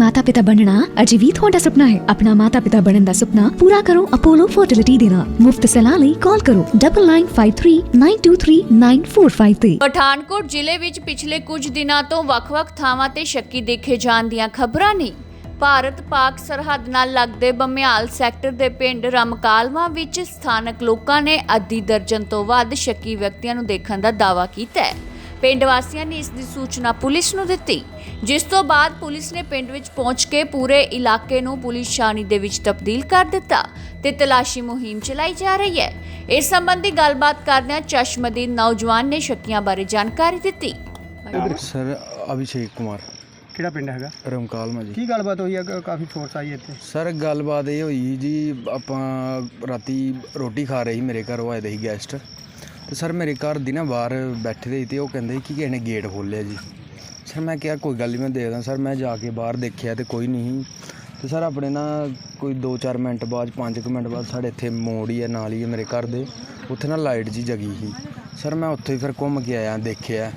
ਮਾਤਾ-ਪਿਤਾ ਬਣਨਾ ਅਜੇ ਵੀ ਤੁਹਾਡਾ ਸੁਪਨਾ ਹੈ। ਆਪਣਾ ਮਾਤਾ-ਪਿਤਾ ਬਣਨ ਦਾ ਸੁਪਨਾ ਪੂਰਾ ਕਰੋ ਅਪੋਲੋ ਫਰਟੀਲਿਟੀ ਦੇ ਨਾਲ। ਮੁਫਤ ਸਲਾਹ ਲਈ ਕਾਲ ਕਰੋ 9953923945 ਤੇ ਪਠਾਨਕੋਟ ਜ਼ਿਲ੍ਹੇ ਵਿੱਚ ਪਿਛਲੇ ਕੁਝ ਦਿਨਾਂ ਤੋਂ ਵੱਖ-ਵੱਖ ਥਾਵਾਂ ਤੇ ਸ਼ੱਕੀ ਦੇਖੇ ਜਾਣ ਦੀਆਂ ਖਬਰਾਂ ਨੇ। ਭਾਰਤ ਪਾਕ ਸਰਹੱਦ ਨਾਲ ਲੱਗਦੇ ਬਮਿਆਲ ਸੈਕਟਰ ਦੇ ਪਿੰਡ ਰਮਕਾਲਵਾ ਵਿੱਚ ਸਥਾਨਕ ਲੋਕਾਂ ਨੇ ਅੱਧੀ ਦਰਜਨ ਤੋਂ ਵੱਧ ਸ਼ੱਕੀ ਵਿਅਕਤੀਆਂ ਨੂੰ ਦੇਖਣ ਦਾ ਦਾਅਵਾ ਕੀਤਾ ਹੈ। ਪਿੰਡ ਵਾਸੀਆਂ ਨੇ ਇਸ ਦੀ ਸੂਚਨਾ ਪੁਲਿਸ ਨੂੰ ਦਿੱਤੀ। ਜਿਸ ਤੋਂ ਬਾਅਦ ਪੁਲਿਸ ਨੇ ਪਿੰਡ ਵਿੱਚ ਪਹੁੰਚ ਕੇ ਪੂਰੇ ਇਲਾਕੇ ਨੂੰ ਪੁਲਿਸ ਛਾਣੀ ਦੇ ਵਿੱਚ ਤਬਦੀਲ ਕਰ ਦਿੱਤਾ ਤੇ ਤਲਾਸ਼ੀ ਮੁਹਿੰਮ ਚਲਾਈ ਜਾ ਰਹੀ ਹੈ। ਇਸ ਸੰਬੰਧੀ ਗੱਲਬਾਤ ਕਰਦਿਆਂ ਚਸ਼ਮਦੀਦ ਨੌਜਵਾਨ ਨੇ ਸ਼ੱਕੀਆਂ ਬਾਰੇ ਜਾਣਕਾਰੀ ਦਿੱਤੀ। ਸਰ ਅਭਿਸ਼ੇਕ ਕੁਮਾਰ। ਕਿਹੜਾ ਪਿੰਡ ਹੈਗਾ? ਰਮਕਾਲ ਮਾ ਜੀ। ਕੀ ਗੱਲਬਾਤ ਹੋਈ ਆ? ਕ- ਕਾਫੀ ਫੋਰਸ ਆਈ ਇੱਥੇ। ਸਰ ਗੱਲਬਾਤ ਇਹ ਹੋਈ ਜੀ ਆਪਾਂ ਰਾਤੀ ਰੋਟੀ ਖਾ ਰਹੇ ਸੀ ਮੇਰੇ ਘਰ ਉਹ ਆਏ ਦੇ ਸੀ ਗੈਸਟ ਤੇ ਸਰ ਮੇਰੇ ਘਰ ਦੀ ਨਾ ਬਾਹਰ ਬੈਠੇ ਦੇ ਸੀ ਤੇ ਉਹ ਕਹਿੰਦੇ ਸੀ ਕਿ ਕਿਸੇ ਨੇ ਗੇਟ ਖੋਲ੍ਹਿਆ ਜੀ। ਸਰ ਮੈਂ ਕਿਹਾ ਕੋਈ ਗੱਲ ਨਹੀਂ ਮੈਂ ਦੇਖਦਾ ਸਰ, ਮੈਂ ਜਾ ਕੇ ਬਾਹਰ ਦੇਖਿਆ ਤੇ ਕੋਈ ਨਹੀਂ ਸੀ। ਤੇ ਸਰ ਆਪਣੇ ਨਾ ਕੋਈ 2-4 ਮਿੰਟ ਬਾਅਦ 5 ਮਿੰਟ ਬਾਅਦ ਸਾਡੇ ਇੱਥੇ ਮੋੜ ਹੀ ਹੈ ਨਾਲ ਹੀ ਹੈ ਮੇਰੇ ਘਰ ਦੇ। ਉੱਥੇ ਨਾ ਲਾਈਟ ਜੀ ਜਗੀ ਸੀ। ਸਰ ਮੈਂ ਉੱਥੇ ਫਿਰ ਘੁੰਮ ਕੇ ਆਇਆ, ਦੇਖਿਆ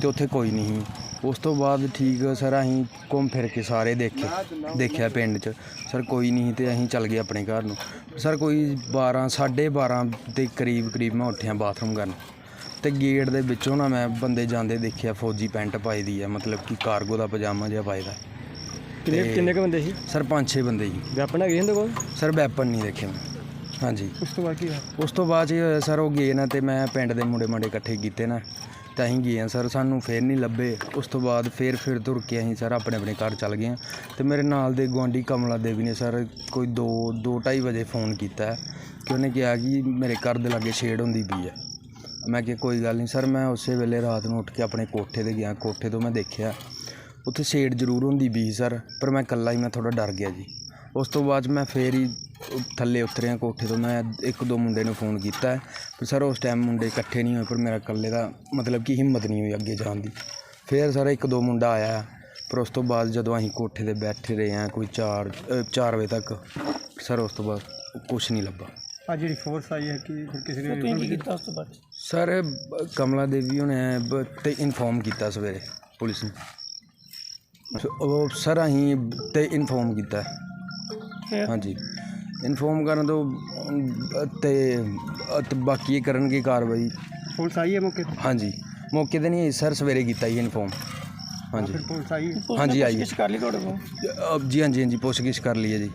ਤੇ ਉੱਥੇ ਕੋਈ ਨਹੀਂ ਸੀ। ਉਸ ਤੋਂ ਬਾਅਦ ਠੀਕ ਸਰ ਅਸੀਂ ਘੁੰਮ ਫਿਰ ਕੇ ਸਾਰੇ ਦੇਖੇ ਦੇਖਿਆ ਪਿੰਡ 'ਚ। ਸਰ ਕੋਈ ਨਹੀਂ ਤੇ ਅਸੀਂ ਚੱਲ ਗਏ ਆਪਣੇ ਘਰ ਨੂੰ। ਸਰ ਕੋਈ 12 12:30 ਦੇ ਕਰੀਬ ਕਰੀਬ ਮੈਂ ਉੱਠਿਆ ਬਾਥਰੂਮ ਕਰਨ। ਤੇ ਗੇਟ ਦੇ ਵਿੱਚੋਂ ਨਾ ਮੈਂ ਬੰਦੇ ਜਾਂਦੇ ਦੇਖਿਆ ਫੌਜੀ ਪੈਂਟ ਪਾਈ ਦੀ ਹੈ ਮਤਲਬ ਕਿ ਕਾਰਗੋ ਦਾ ਪਜਾਮਾ ਜਿਹਾ ਪਾਇਆ ਦਾ। ਕਿੰਨੇ ਕਿੰਨੇ ਕੁ ਬੰਦੇ ਸੀ? ਸਰ ਪੰਜ ਛੇ ਬੰਦੇ ਜੀ ਵੈਪਨ ਹੈਗੇ ਇਹਦੇ ਕੋਲ? ਸਰ ਵੈਪਨ ਨਹੀਂ ਦੇਖੇ ਮੈਂ। ਹਾਂਜੀ। ਉਸ ਤੋਂ ਬਾਅਦ ਕੀ ਹੋਇਆ? ਉਸ ਤੋਂ ਬਾਅਦ ਹੋਇਆ ਸਰ ਉਹ ਗਏ ਨਾ ਤੇ ਮੈਂ ਪਿੰਡ ਦੇ ਮੁੰਡੇ ਮਾਂਡੇ ਇਕੱਠੇ ਕੀਤੇ ਨਾ। ਤਾਂ ਅਸੀਂ ਗਏ ਹਾਂ ਸਰ, ਸਾਨੂੰ ਫਿਰ ਨਹੀਂ ਲੱਭੇ। ਉਸ ਤੋਂ ਬਾਅਦ ਫਿਰ ਫਿਰ ਤੁਰ ਕੇ ਅਸੀਂ ਸਰ ਆਪਣੇ ਆਪਣੇ ਘਰ ਚੱਲ ਗਏ ਹਾਂ। ਅਤੇ ਮੇਰੇ ਨਾਲ ਦੇ ਗੁਆਂਢੀ ਕਮਲਾ ਦੇਵੀ ਨੇ ਸਰ ਕੋਈ ਦੋ ਦੋ ਢਾਈ ਵਜੇ ਫੋਨ ਕੀਤਾ ਕਿ ਉਹਨੇ ਕਿਹਾ ਕਿ ਮੇਰੇ ਘਰ ਦੇ ਲਾਗੇ ਛੇੜ ਹੁੰਦੀ ਪਈ ਹੈ। ਮੈਂ ਕਿਹਾ, ਕੋਈ ਗੱਲ ਨਹੀਂ ਸਰ, ਮੈਂ ਉਸੇ ਵੇਲੇ ਰਾਤ ਨੂੰ ਉੱਠ ਕੇ ਆਪਣੇ ਕੋਠੇ ਤੇ ਗਿਆ। ਕੋਠੇ ਤੋਂ ਮੈਂ ਦੇਖਿਆ, ਉੱਥੇ ਛੇੜ ਜ਼ਰੂਰ ਹੁੰਦੀ ਵੀ ਸਰ, ਪਰ ਮੈਂ ਇਕੱਲਾ ਹੀ, ਮੈਂ ਥੋੜ੍ਹਾ ਡਰ ਗਿਆ ਜੀ। ਉਸ ਤੋਂ ਬਾਅਦ 'ਚ ਮੈਂ ਫੇਰ ਹੀ ਥੱਲੇ ਉਤਰਿਆ ਕੋਠੇ ਤੋਂ ਮੈਂ ਇੱਕ ਦੋ ਮੁੰਡੇ ਨੂੰ ਫੋਨ ਕੀਤਾ। ਪਰ ਸਰ ਉਸ ਟਾਈਮ ਮੁੰਡੇ ਇਕੱਠੇ ਨਹੀਂ ਹੋਏ ਪਰ ਮੇਰਾ ਇਕੱਲੇ ਦਾ ਮਤਲਬ ਕਿ ਹਿੰਮਤ ਨਹੀਂ ਹੋਈ ਅੱਗੇ ਜਾਣ ਦੀ। ਫੇਰ ਸਰ ਇੱਕ ਦੋ ਮੁੰਡਾ ਆਇਆ ਪਰ ਉਸ ਤੋਂ ਬਾਅਦ ਜਦੋਂ ਅਸੀਂ ਕੋਠੇ ਤੇ ਬੈਠੇ ਰਹੇ ਹਾਂ ਕੋਈ 4 4 ਵਜੇ ਤੱਕ ਸਰ ਉਸ ਤੋਂ ਬਾਅਦ ਕੁਝ ਨਹੀਂ ਲੱਭਾ। ਆ ਜਿਹੜੀ ਫੋਰਸ ਆਈ ਹੈ ਕਿ ਫਿਰ ਕਿਸੇ ਨੇ ਕੀ ਕੀਤਾ ਉਸ ਤੋਂ ਬਾਅਦ? ਸਰ ਕਮਲਾ ਦੇਵੀ ਉਹਨੇ ਬ- ਤੇ ਇਨਫੋਰਮ ਕੀਤਾ ਸਵੇਰੇ ਪੁਲਿਸ ਨੂੰ। ਉਹ ਸਰ ਅਸੀਂ ਤੇ ਇਨਫੋਰਮ ਕੀਤਾ। ਹਾਂਜੀ। ਇਨਫੋਰਮ ਕਰਨ ਤੋਂ ਤੇ ਅ, ਤੇ ਬਾਕੀ ਇਹ ਕਰਨਗੇ ਕਾਰਵਾਈ। ਪੁਲਿਸ ਆਈ ਹੈ ਮੌਕੇ ਤੇ? ਹਾਂਜੀ। ਮੌਕੇ ਤੇ ਨਹੀਂ ਸਰ ਸਵੇਰੇ ਕੀਤਾ ਜੀ ਇਨਫੋਰਮ। ਹਾਂਜੀ। ਫਿਰ ਪੁਲਿਸ ਆਈ ਹੈ? ਹਾਂਜੀ ਆਈ ਹੈ। ਕਰ ਲਈ ਤੁਹਾਡੇ ਕੋਲ? ਜੀ ਹਾਂਜੀ ਹਾਂਜੀ ਪੁੱਛਗਿੱਛ ਕਰ ਲਈ ਹੈ ਜੀ।